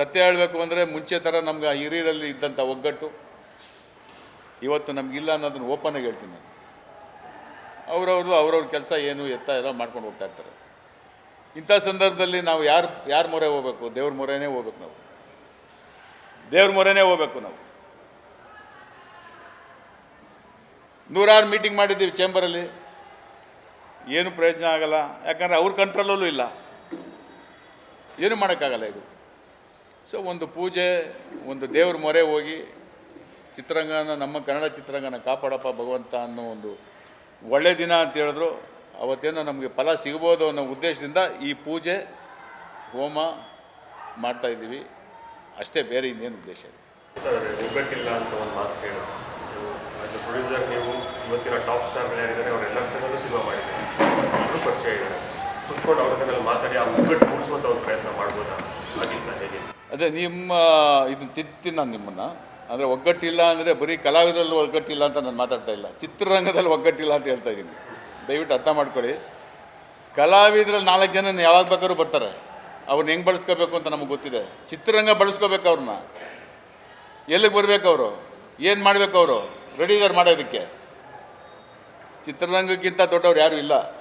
ಸತ್ಯ ಹೇಳಬೇಕು ಅಂದರೆ ಮುಂಚೆ ಥರ ನಮ್ಗೆ ಆ ಹಿರಿಯರಲ್ಲಿ ಇದ್ದಂಥ ಒಗ್ಗಟ್ಟು ಇವತ್ತು ನಮಗಿಲ್ಲ ಅನ್ನೋದನ್ನ ಓಪನಾಗಿ ಹೇಳ್ತೀನಿ ನಾನು. ಅವ್ರವ್ರದ್ದು ಅವ್ರವ್ರ ಕೆಲಸ ಏನು, ಎತ್ತ ಎಲ್ಲ ಮಾಡ್ಕೊಂಡು ಹೋಗ್ತಾ ಇರ್ತಾರೆ. ಇಂಥ ಸಂದರ್ಭದಲ್ಲಿ ನಾವು ಯಾರು, ಯಾರ ಮೊರೆ ಹೋಗ್ಬೇಕು? ದೇವ್ರ ಮೊರೆನೇ ಹೋಗ್ಬೇಕು ನಾವು. ದೇವ್ರ ಮೊರೆನೇ ಹೋಗ್ಬೇಕು ನಾವು. ನೂರಾರು ಮೀಟಿಂಗ್ ಮಾಡಿದ್ದೀವಿ ಚೇಂಬರಲ್ಲಿ ಏನು ಪ್ರಯೋಜನ ಆಗಲ್ಲ. ಯಾಕಂದರೆ ಅವ್ರ ಕಂಟ್ರೋಲಲ್ಲೂ ಇಲ್ಲ. ಏನು ಮಾಡೋಕ್ಕಾಗಲ್ಲ ಇದು? ಸೊ ಒಂದು ಪೂಜೆ, ಒಂದು ದೇವ್ರ ಮೊರೆ ಹೋಗಿ ಚಿತ್ರರಂಗನ, ನಮ್ಮ ಕನ್ನಡ ಚಿತ್ರರಂಗನ ಕಾಪಾಡಪ್ಪ ಭಗವಂತ ಅನ್ನೋ ಒಂದು ಒಳ್ಳೆ ದಿನ ಅಂತ ಹೇಳಿದ್ರು. ಅವತ್ತೇನೋ ನಮಗೆ ಫಲ ಸಿಗ್ಬೋದು ಅನ್ನೋ ಉದ್ದೇಶದಿಂದ ಈ ಪೂಜೆ, ಹೋಮ ಮಾಡ್ತಾ ಇದ್ದೀವಿ. ಅಷ್ಟೇ ಬೇರೆ ಇನ್ನೇನು ಉದ್ದೇಶ ಸರ್ ಒಗ್ಗಟ್ಟಿಲ್ಲ ಅಂತ ಒಂದು ಮಾತು ಕೇಳಿ. ಆಸ್ ಎ ಪ್ರೊಡ್ಯೂಸರ್ ನೀವು ಇವತ್ತಿನ ಟಾಪ್ ಸ್ಟಾರ್ಗಳು ಯಾರಿದ್ದಾರೆ ಅವರೆಲ್ಲ ಜೊತೆನಲ್ಲೂ ಸಿನಿಮಾ ಮಾಡಿದ್ದಾರೆ. ಪರಿಚಯ ಇದ್ದಾರೆ. ಕುತ್ಕೊಂಡು ಅವ್ರ ಜೊತೆನಲ್ಲಿ ಮಾತಾಡಿ ಆ ಒಗ್ಗಟ್ಟು ಮೂಡಿಸುವಂಥ ಒಂದು ಪ್ರಯತ್ನ ಹೇಗೆ ಅದೇ ನಿಮ್ಮ ಇದನ್ನು ತಿದ್ತೀನಿ ನಾನು ನಿಮ್ಮನ್ನು. ಅಂದರೆ ಒಗ್ಗಟ್ಟಿಲ್ಲ ಅಂದರೆ ಬರೀ ಕಲಾವಿದರಲ್ಲಿ ಒಗ್ಗಟ್ಟಿಲ್ಲ ಅಂತ ನಾನು ಮಾತಾಡ್ತಾ ಇಲ್ಲ. ಚಿತ್ರರಂಗದಲ್ಲಿ ಒಗ್ಗಟ್ಟಿಲ್ಲ ಅಂತ ಹೇಳ್ತಾ ಇದ್ದೀನಿ. ದಯವಿಟ್ಟು ಅರ್ಥ ಮಾಡ್ಕೊಳ್ಳಿ. ಕಲಾವಿದರಲ್ಲಿ ನಾಲ್ಕು ಜನ ಯಾವಾಗ ಬೇಕಾದ್ರೂ ಬರ್ತಾರೆ. ಅವ್ರನ್ನ ಹೆಂಗೆ ಬಳಸ್ಕೋಬೇಕು ಅಂತ ನಮಗೆ ಗೊತ್ತಿದೆ. ಚಿತ್ರರಂಗ ಬಳಸ್ಕೋಬೇಕು ಅವ್ರನ್ನ. ಎಲ್ಲಿಗೆ ಬರಬೇಕು ಅವರು? ಏನು ಮಾಡಬೇಕು ಅವರು? ರೆಡಿ ಇದ್ದಾರೆ ಮಾಡೋದಕ್ಕೆ. ಚಿತ್ರರಂಗಕ್ಕಿಂತ ದೊಡ್ಡವ್ರು ಯಾರೂ ಇಲ್ಲ.